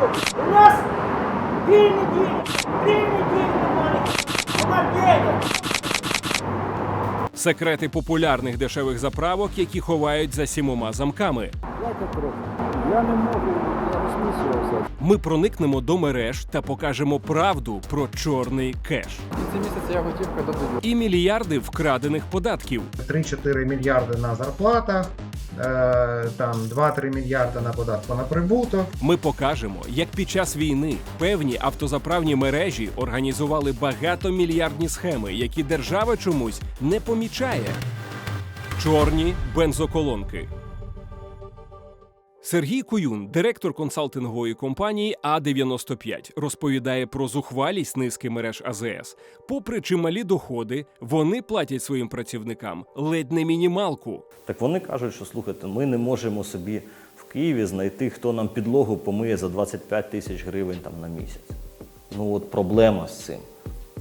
У нас две недели, три недели нормально. Нема денег. Секрети популярних дешевих заправок, які ховають за сімома замками. Дайте трохи. Я не можу, я. Ми проникнемо до мереж та покажемо правду про чорний кеш кінці місяця я готівка додаю. і мільярди вкрадених податків. 3-4 мільярди на зарплатах, там 2-3 мільярди на податку на прибуток. Ми покажемо, як під час війни певні автозаправні мережі організували багатомільярдні схеми, які держава чомусь не помічає. Чорні бензоколонки. Сергій Куюн, директор консалтингової компанії А95, розповідає про зухвалість низки мереж АЗС. Попри чималі доходи, вони платять своїм працівникам ледь не мінімалку. Так вони кажуть, що слухайте, ми не можемо собі в Києві знайти, хто нам підлогу помиє за 25 тисяч гривень там на місяць. Ну от проблема з цим.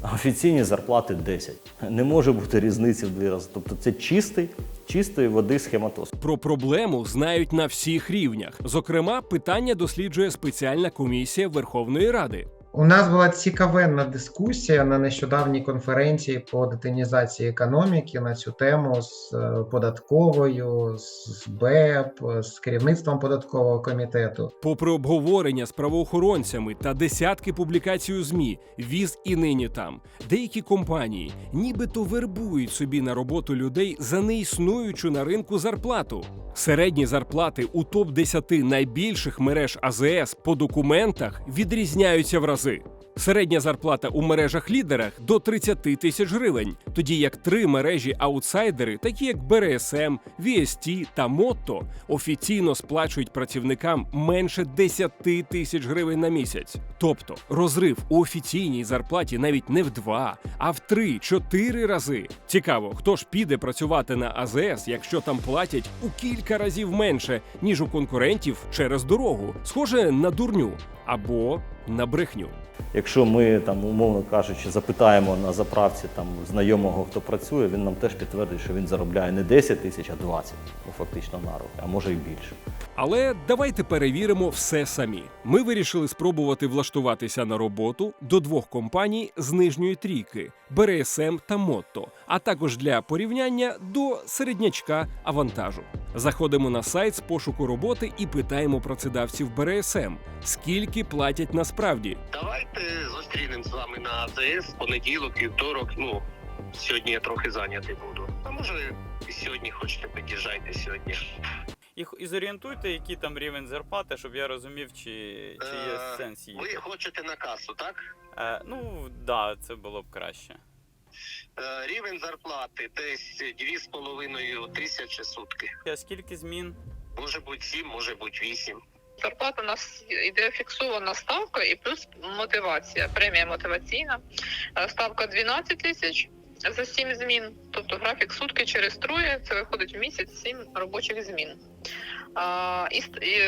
А офіційні зарплати 10. Не може бути різниці в дві рази. Тобто це чистий, чистої води схематоз. Про проблему знають на всіх рівнях. Зокрема, питання досліджує спеціальна комісія Верховної Ради. У нас була цікавенна дискусія на нещодавній конференції по детинізації економіки на цю тему з е, податковою, з БЕП, з керівництвом податкового комітету. Попри обговорення з правоохоронцями та десятки публікацій у ЗМІ, віз і нині там. Деякі компанії нібито вербують собі на роботу людей за неіснуючу на ринку зарплату. Середні зарплати у топ 10 найбільших мереж АЗС по документах відрізняються в рази. Середня зарплата у мережах лідерах до 30 тисяч гривень, тоді як три мережі аутсайдери, такі як БРСМ, VST та Мотто, офіційно сплачують працівникам менше 10 тисяч гривень на місяць. Тобто розрив у офіційній зарплаті навіть не в два, а в три-чотири рази. Цікаво, хто ж піде працювати на АЗС, якщо там платять у кілька разів менше, ніж у конкурентів через дорогу, схоже на дурню або на брехню. Якщо ми там, умовно кажучи, запитаємо на заправці там знайомого, хто працює, він нам теж підтвердить, що він заробляє не 10 тисяч, а 20, ну фактично на руки, а може і більше. Але давайте перевіримо все самі. Ми вирішили спробувати влаштуватися на роботу до двох компаній з нижньої трійки БРСМ та Мотто, а також для порівняння до середнячка авантажу. Заходимо на сайт з пошуку роботи і питаємо працедавців БРСМ, скільки платять насправді. Давайте зустрінемо з вами на АЗС понеділок, вівторок. Ну сьогодні я трохи зайнятий буду. А може і сьогодні хочете під'їжджайте сьогодні. І, і зорієнтуйте, який там рівень зарплати, щоб я розумів, чи, чи є Е, сенс її. Ви хочете на касу, так? Е, ну, да, це було б краще. Е, Рівень зарплати десь 2,5 тисячі сутки. А скільки змін? Може бути 7, може бути 8. Зарплата у нас йде фіксована ставка і плюс мотивація, премія мотиваційна. Е, Ставка 12 тисяч за 7 змін. Тобто графік сутки через троє, це виходить в місяць 7 робочих змін. А, і,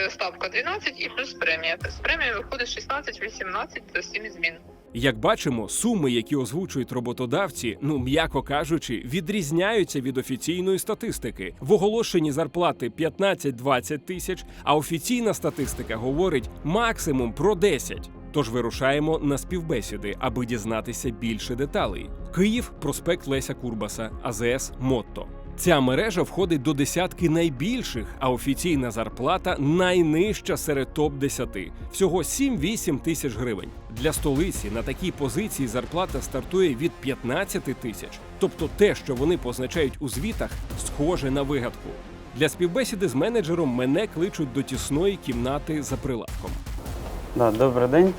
ставка 12 і плюс премія. З премії виходить 16-18 за 7 змін. Як бачимо, суми, які озвучують роботодавці, ну м'яко кажучи, відрізняються від офіційної статистики. В оголошенні зарплати 15-20 тисяч, а офіційна статистика говорить максимум про 10. Тож вирушаємо на співбесіди, аби дізнатися більше деталей. Київ, проспект Леся Курбаса, АЗС Мотто. Ця мережа входить до десятки найбільших, а офіційна зарплата найнижча серед топ 10 всього 7-8 тисяч гривень. Для столиці на такій позиції зарплата стартує від 15 тисяч. Тобто те, що вони позначають у звітах, схоже на вигадку. Для співбесіди з менеджером мене кличуть до тісної кімнати за прилавком. Да, добрий день.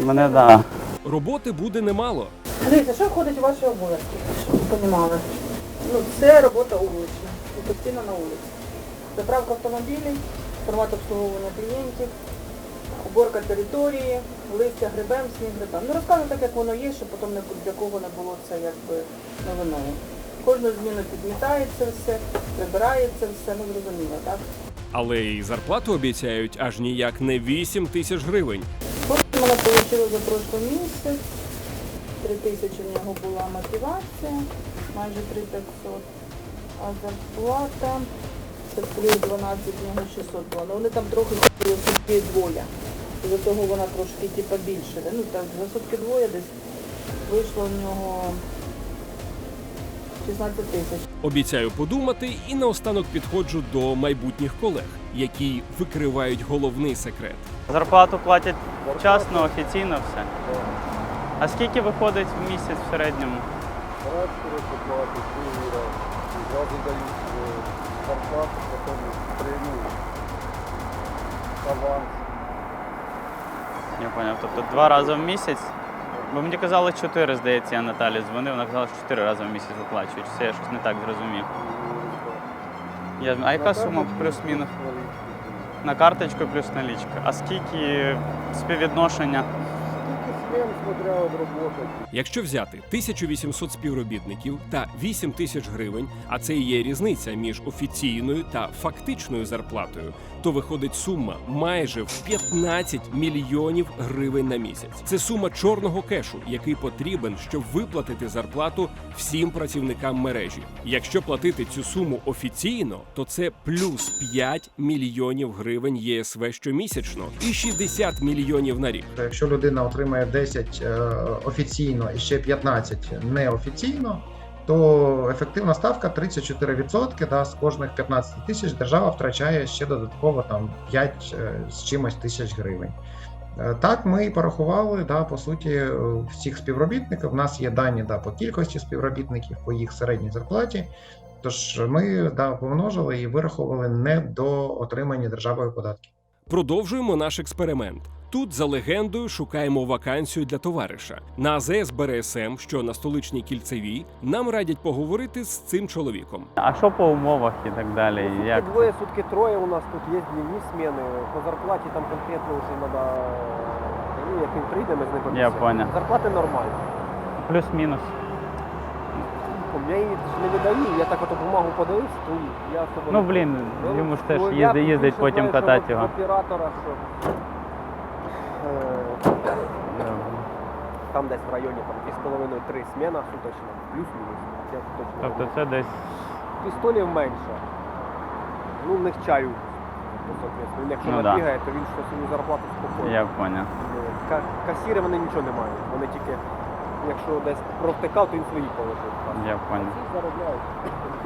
Мене да. Роботи буде немало. Дивіться, що входить у ваші обов'язки, щоб ви розуміли? Ну, це робота вулична, і постійно на вулиці. Заправка автомобілів, формат обслуговування клієнтів, уборка території, листя грибем, сніг грибем. Ну розказую так, як воно є, щоб потім не- для кого не було це якби новиною. Кожну зміну підмітається все, прибирається все, ну зрозуміло, так? Але і зарплату обіцяють аж ніяк не 8 тисяч гривень. Потім мене отримали за прошлий місяць. Три тисячі в нього була мотивація, майже 3500. А зарплата це плюс 12 в нього 600 було. Ну вони там трохи собі двоє. І до того вона трошки типа більше. Ну так, за сутки двоє десь вийшло в нього 16 тисяч. Обіцяю подумати і наостанок підходжу до майбутніх колег, які викривають головний секрет. Зарплату платять вчасно, офіційно все. А скільки виходить в місяць в середньому? Раз, коротше, другий раз. Зразу дають зарплату, потім премію, аванс. Я поняв. Тобто два рази в місяць. Бо мені казали чотири, здається, я Наталі дзвонив, вона казала, що чотири рази в місяць виплачують. Це я щось не так зрозумів. Я... А яка сума плюс-мінус? На карточку плюс налічка. А скільки співвідношення? Смен, смотря від роботи. Якщо взяти 1800 співробітників та 8 тисяч гривень, а це і є різниця між офіційною та фактичною зарплатою, то виходить сума майже в 15 мільйонів гривень на місяць. Це сума чорного кешу, який потрібен, щоб виплатити зарплату всім працівникам мережі. Якщо платити цю суму офіційно, то це плюс 5 мільйонів гривень ЄСВ щомісячно і 60 мільйонів на рік. Якщо людина отримує 10 е, офіційно і ще 15 неофіційно, то ефективна ставка 34%. Да, з кожних 15 тисяч держава втрачає ще додатково там 5 е, з чимось тисяч гривень. Е, Так, ми порахували да, по суті всіх співробітників. У нас є дані да, по кількості співробітників, по їх середній зарплаті. Тож ми да, помножили і вирахували не до отримання державою податків. Продовжуємо наш експеримент. Тут за легендою шукаємо вакансію для товариша. На АЗС БРСМ, що на столичній кільцевій, нам радять поговорити з цим чоловіком. А що по умовах і так далі? Як? Сутки двоє, сутки троє у нас тут є дневні зміни. По зарплаті там конкретно вже треба, ну, як він прийде, ми з ним Я поняв. Зарплати нормальні. Плюс-мінус. Я її ж не видаю, я так от бумагу подивився, то я особо Ну блін, йому ж теж ну, їздить, їздить потім катати його. Оператора, що там десь в районі там 2,5-3 смена суточна, плюс-мінус. Я точно не Тобто це десь пістолів менше. Ну, в них чаю. ну, соответственно. Він Якщо Ну, да. набігає, то він щось йому зарплату спокійно. я поняв. Ну, ка- Касіри вони нічого не мають. Вони тільки, якщо десь провтикав, то він свої положив. Я поняв. Заробляють.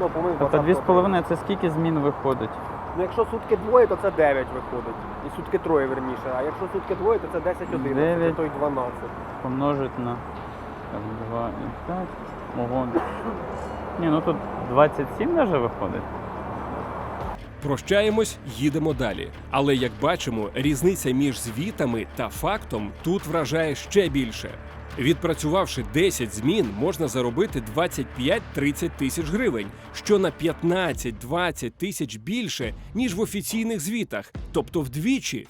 Ну, по-моєму, Тобто 20 дві з це скільки змін виходить? Ну, якщо сутки двоє, то це 9 виходить. І сутки троє верніше. А якщо сутки двоє, то це 10 11 Дев'ять. то й 12. Помножить на так, 2 і 5. Ого. Ні, ну тут 27 навіть виходить. Прощаємось, їдемо далі. Але як бачимо, різниця між звітами та фактом тут вражає ще більше. Відпрацювавши 10 змін, можна заробити 25-30 тисяч гривень, що на 15-20 тисяч більше, ніж в офіційних звітах, тобто вдвічі.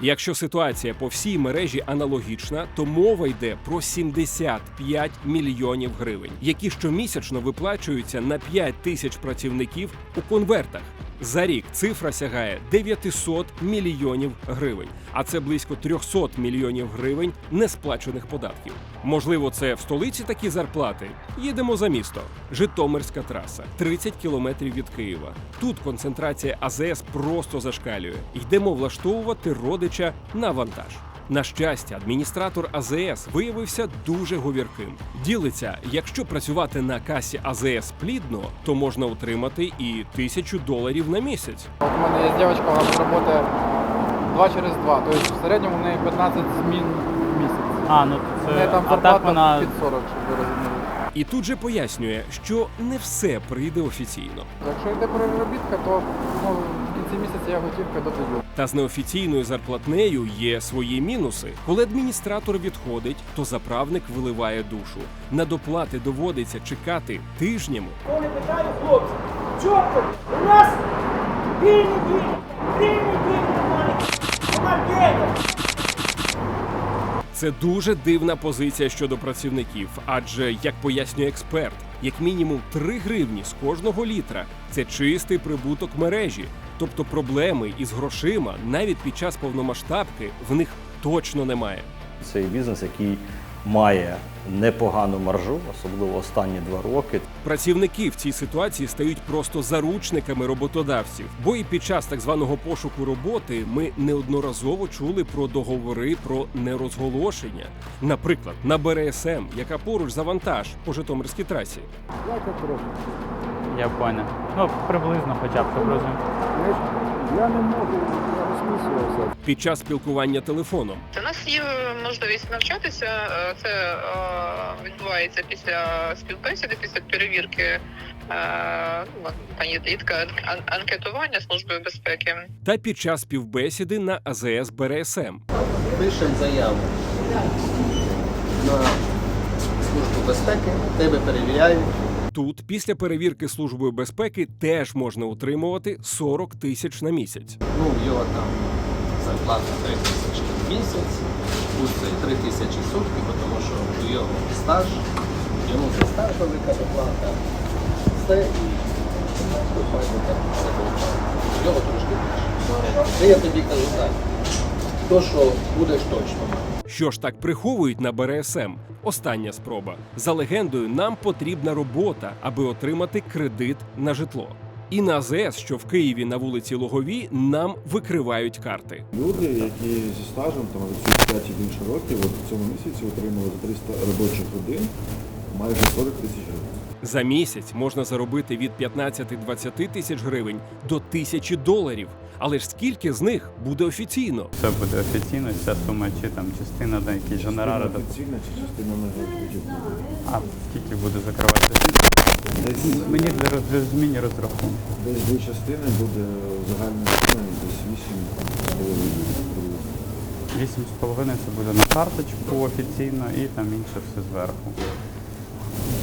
Якщо ситуація по всій мережі аналогічна, то мова йде про 75 мільйонів гривень, які щомісячно виплачуються на 5 тисяч працівників у конвертах. За рік цифра сягає 900 мільйонів гривень, а це близько 300 мільйонів гривень несплачених податків. Можливо, це в столиці такі зарплати. Їдемо за місто. Житомирська траса, 30 кілометрів від Києва. Тут концентрація АЗС просто зашкалює. Йдемо влаштовувати родича на вантаж. На щастя, адміністратор АЗС виявився дуже говірким. Ділиться, якщо працювати на касі АЗС плідно, то можна отримати і тисячу доларів на місяць. От у мене є дівчинка, вона працює 2 через 2. Тобто в середньому в неї 15 змін в місяць. А, ну В неї це. там А зарплата так вона. під 40, щоб ви розуміли. І тут же пояснює, що не все прийде офіційно. Якщо йде переробітка, то ну, кінці місяця я готівка додаю. Та з неофіційною зарплатнею є свої мінуси. Коли адміністратор відходить, то заправник виливає душу. На доплати доводиться чекати тижнями. Коли питаю хлопці, чітко, у нас неділі, три неділі немає. Це дуже дивна позиція щодо працівників, адже як пояснює експерт, як мінімум 3 гривні з кожного літра це чистий прибуток мережі. Тобто проблеми із грошима навіть під час повномасштабки в них точно немає. Цей бізнес, який має непогану маржу, особливо останні два роки. Працівники в цій ситуації стають просто заручниками роботодавців, бо і під час так званого пошуку роботи ми неодноразово чули про договори про нерозголошення. Наприклад, на БРСМ, яка поруч за вантаж по Житомирській трасі. Дайте трохи. Я поняв. Ну, приблизно хоча б, щоб розуміти. Я не можу, я розмислювався. Під час спілкування телефоном У нас є можливість навчатися. е, Це е, відбувається після співбесіди, після перевірки. е, ну, Там є є таке ан- анкетування служби безпеки. та під час співбесіди на АЗС БРСМ. пишемо заяву на службу безпеки, тебе перевіряють. Тут після перевірки службою безпеки теж можна отримувати 40 тисяч на місяць. Ну, його там зарплата 3 тисячі в місяць, це 3 тисячі сутки, тому що його стаж, йому за стаж велика доплата, все і. Його трошки більше. Це я тобі кажу так. То, що будеш точно мати. Що ж так приховують на БРСМ? Остання спроба. За легендою, нам потрібна робота, аби отримати кредит на житло. І на АЗС, що в Києві на вулиці Логовій, нам викривають карти. Люди, які зі стажем там від 5 і більше років, от в цьому місяці отримали за 300 робочих годин майже 40 тисяч гривень. За місяць можна заробити від 15-20 тисяч гривень до тисячі доларів. Але ж скільки з них буде офіційно? Все буде офіційно, ця сума чи там частина на якісь гонорари. Частина офіційна чи частина на. А скільки буде закриватися? Десь, Мені для роз- для зміни розрахунку. десь дві частини буде загальна сума, десь 8 гривень. Вісім з половиною це буде на карточку офіційно і там інше все зверху.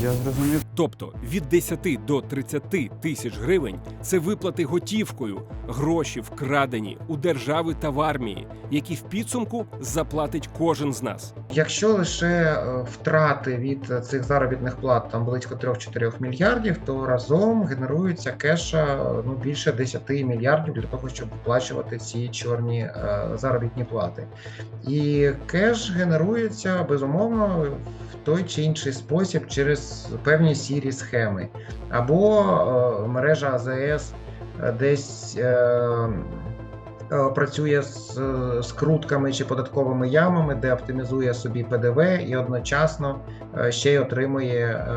Я зрозумів. Тобто від 10 до 30 тисяч гривень це виплати готівкою, гроші вкрадені у держави та в армії, які в підсумку заплатить кожен з нас. Якщо лише е, втрати від е, цих заробітних плат там близько 3-4 мільярдів, то разом генерується кеша е, ну більше 10 мільярдів для того, щоб виплачувати ці чорні заробітні плати. І кеш генерується безумовно в той чи інший спосіб через певні сірі схеми, або е, мережа АЗС е, десь. Е, працює з скрутками чи податковими ямами, де оптимізує собі ПДВ і одночасно ще й отримує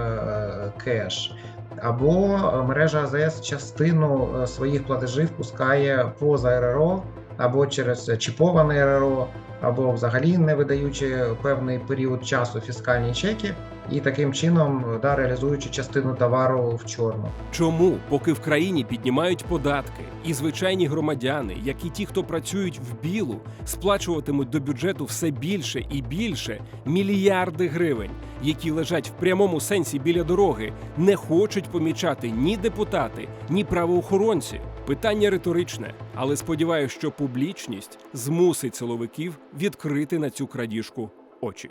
кеш. Або мережа АЗС частину своїх платежів пускає поза РРО, або через чіповане РРО, або взагалі не видаючи певний період часу фіскальні чеки, і таким чином да, реалізуючи частину товару в чорну. Чому, поки в країні піднімають податки, і звичайні громадяни, як і ті, хто працюють в білу, сплачуватимуть до бюджету все більше і більше мільярди гривень, які лежать в прямому сенсі біля дороги, не хочуть помічати ні депутати, ні правоохоронці. Питання риторичне, але сподіваюся, що публічність змусить силовиків відкрити на цю крадіжку очі.